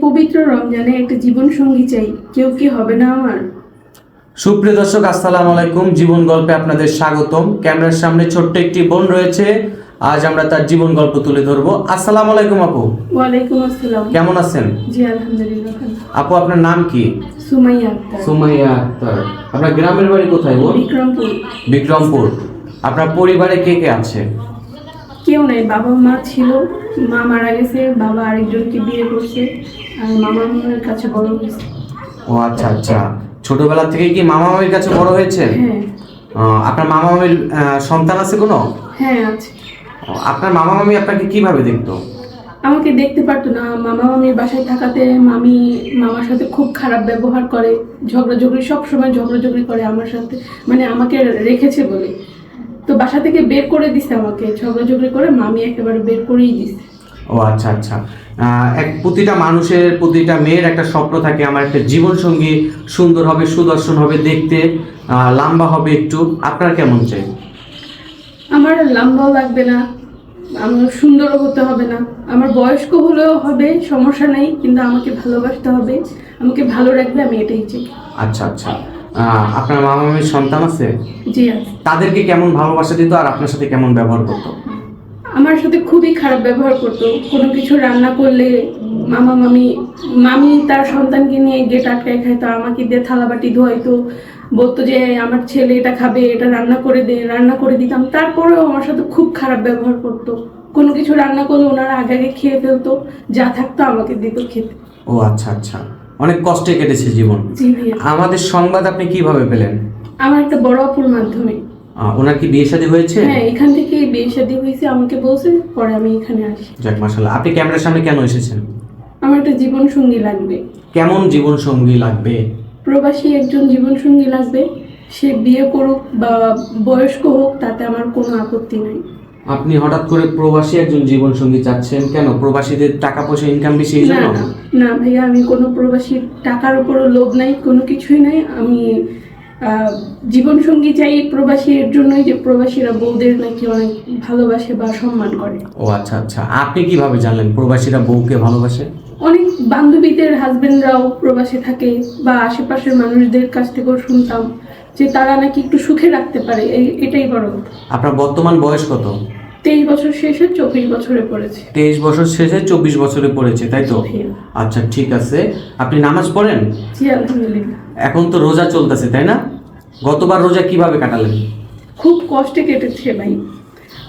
পবিত্র রমজানে একটা জীবন সঙ্গী চাই। কেউ কি হবে না আমার? সুপ্রিয় দর্শক আসসালামু আলাইকুম। জীবন গল্পে আপনাদের স্বাগতম। ক্যামেরার সামনে ছোট্ট একটি বোন রয়েছে। আজ আমরা তার জীবন গল্প তুলে ধরবো। আসসালামু আলাইকুম আপু। ওয়ালাইকুম আসসালাম। কেমন আছেন? জি আলহামদুলিল্লাহ আপু আপনার নাম কি? সুমাইয়া আক্তার। সুমাইয়া আক্তার। আপনার গ্রামের বাড়ি কোথায় বোন? বিক্রমপুর। বিক্রমপুর। আপনার পরিবারে কে কে আছে? কেউ নাই বাবা মা ছিল মা মারা গেছে বাবা আরেকজনকে বিয়ে করছে। মামা মামার কাছে বড় হয়েছে। ও আচ্ছা আচ্ছা। ছোটবেলা থেকে কি মামা মামির কাছে বড় হয়েছে? হ্যাঁ। আপনার মামা মামির সন্তান আছে কোনো? হ্যাঁ আছে। আপনার মামা মামি আপনাকে কীভাবে দেখতো? আমাকে দেখতে পারতো না। মামা মামির বাসায় থাকাতে মামি মামার সাথে খুব খারাপ ব্যবহার করে ঝগড়াঝগড়ি সব সময় ঝগড়াঝগড়ি করে আমার সাথে মানে আমাকে রেখেছে বলে। তো বাসা থেকে বের করে দিছে আমাকে। ঝগড়াঝগড়ি করে মামি একেবারে বের করেই দিছে। ও আচ্ছা আচ্ছা। এক প্রতিটা মানুষের প্রতিটা মেয়ের একটা স্বপ্ন থাকে আমার একটা জীবন সঙ্গী সুন্দর হবে সুদর্শন হবে দেখতে লম্বা হবে একটু। আপনার কেমন চাই? আমার লম্বাও লাগবে না আমার সুন্দরও হতে হবে না। আমার বয়স্ক হলেও হবে সমস্যা নেই কিন্তু আমাকে ভালোবাসতে হবে। আমাকে ভালো রাখবে আমি এটাই চাই। আচ্ছা আচ্ছা। আপনার মামা মামির সন্তান আছে? জি তাদেরকে কেমন ভালোবাসা দিত আর আপনার সাথে কেমন ব্যবহার করতো? আমার সাথে খুবই খারাপ ব্যবহার করতো। কোনো কিছু রান্না করলে মামা মামি মামি তার সন্তানকে নিয়ে গেট আটকায় খাইতো আমাকে দিয়ে থালাবাটি ধোয়াইতো বলতো যে আমার ছেলে এটা খাবে এটা রান্না করে দে রান্না করে দিতাম। তারপরেও আমার সাথে খুব খারাপ ব্যবহার করতো। কোনো কিছু রান্না করলে ওনারা আগে আগে খেয়ে ফেলতো যা থাকতো আমাকে দিত খেতে। ও আচ্ছা আচ্ছা। অনেক কষ্টে কেটেছে জীবন। আমাদের সংবাদ আপনি কীভাবে পেলেন? আমার একটা বড় অপুর মাধ্যমে। ওনার কি বিয়ে শাদী হয়েছে? হ্যাঁ এখান থেকে বিয়ে শাদী হয়েছে আমাকে বলছে পরে আমি এখানে আসি। যাক আপনি ক্যামেরার সামনে কেন এসেছেন? আমার একটা জীবন সঙ্গী লাগবে। কেমন জীবন সঙ্গী লাগবে? প্রবাসী একজন জীবন সঙ্গী লাগবে। সে বিয়ে করুক বা বয়স্ক হোক তাতে আমার কোনো আপত্তি নাই। আপনি হঠাৎ করে প্রবাসী একজন জীবন সঙ্গী চাচ্ছেন কেন? প্রবাসীদের টাকা পয়সা ইনকাম বেশি এই জন্য? না ভাইয়া আমি কোনো প্রবাসীর টাকার উপরও লোভ নাই কোনো কিছুই নাই। আমি আহ, জীবন সঙ্গী চাই প্রবাসীর জন্যই যে প্রবাসীরা বউদের নাকি অনেক ভালোবাসে বা সম্মান করে। ও আচ্ছা আচ্ছা। আপনি কীভাবে জানলেন প্রবাসীরা বউকে ভালোবাসে? অনেক বান্ধবীদের হাজবেন্ডরাও প্রবাসে থাকে বা আশেপাশের মানুষদের কাছ থেকেও শুনতাম যে তারা নাকি একটু সুখে রাখতে পারে এটাই বড় কথা। আপনার বর্তমান বয়স কত? তেইশ বছর শেষে চব্বিশ বছরে পড়েছে। তেইশ বছর শেষে চব্বিশ বছরে পড়েছে তাই তো? আচ্ছা ঠিক আছে। আপনি নামাজ পড়েন? জি আলহামদুলিল্লাহ। এখন তো রোজা চলতেছে তাই না? গতবার রোজা কীভাবে কাটালেন? খুব কষ্টে কেটেছে ভাই।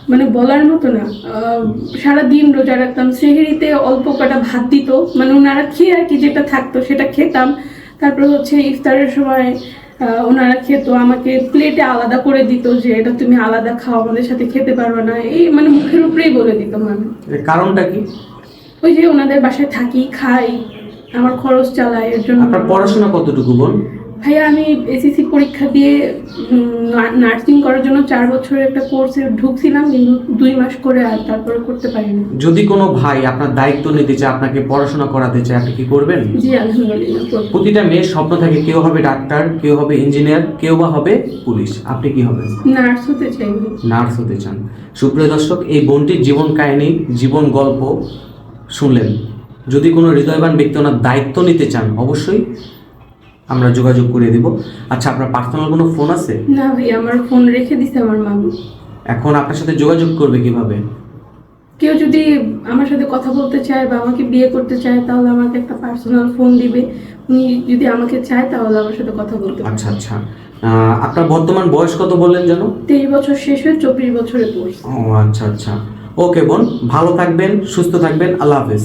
মানে বলার মতো না। আহ, সারাদিন রোজা রাখতাম। সেহেরিতে অল্প কটা ভাত দিত। মানে ওনারা খেয়ে আর কি যেটা থাকতো সেটা খেতাম। তারপর হচ্ছে ইফতারের সময় ওনারা খেত আমাকে প্লেটে আলাদা করে দিত যে এটা তুমি আলাদা খাও আমাদের সাথে খেতে পারবে না। এই মানে মুখের উপরেই বলে দিত মানে কারণটা কি? ওই যে ওনাদের বাসায় থাকি খাই আমার খরচ চালাই এর জন্য আপনার পড়াশোনা কতটুকু বোন? ভাইয়া আমি এসএসসি পরীক্ষা দিয়ে নার্সিং করার জন্য চার বছরের একটা কোর্সে ঢুকছিলাম কিন্তু দুই মাস করে আর তারপরে করতে পারিনি। যদি কোনো ভাই আপনার দায়িত্ব নিতে চায় আপনাকে পড়াশোনা করাতে চায় আপনি কি করবেন? জি আলহামদুলিল্লাহ প্রতিটা মেয়ের স্বপ্ন থাকে কেউ হবে ডাক্তার কেউ হবে ইঞ্জিনিয়ার কেউ বা হবে পুলিশ। আপনি কি হবেন? নার্স হতে চাই। নার্স হতে চান। সুপ্রিয় দর্শক এই বোনটির জীবন কাহিনী জীবন গল্প শুনলেন। যদি কোনো হৃদয়বান ব্যক্তি ওনার দায়িত্ব নিতে চান অবশ্যই আমরা যোগাযোগ করে দিব। আচ্ছা আপনার পার্সোনাল কোনো ফোন আছে? না ভাই আমার ফোন রেখে দিছে আমার মামু। এখন আপনার সাথে যোগাযোগ করবে কীভাবে? কেউ যদি আমার সাথে কথা বলতে চায় বা আমাকে বিয়ে করতে চায় তাহলে আমাকে একটা পার্সোনাল ফোন দিবে। উনি যদি আমাকে চায় তাহলে আমার সাথে কথা বলতে আচ্ছা আচ্ছা। আপনার বর্তমান বয়স কত বললেন যেন? তেইশ বছর শেষ হয়ে চব্বিশ বছরে পড়ছি। ও আচ্ছা আচ্ছা। ওকে বোন ভালো থাকবেন সুস্থ থাকবেন আল্লাহ হাফেজ।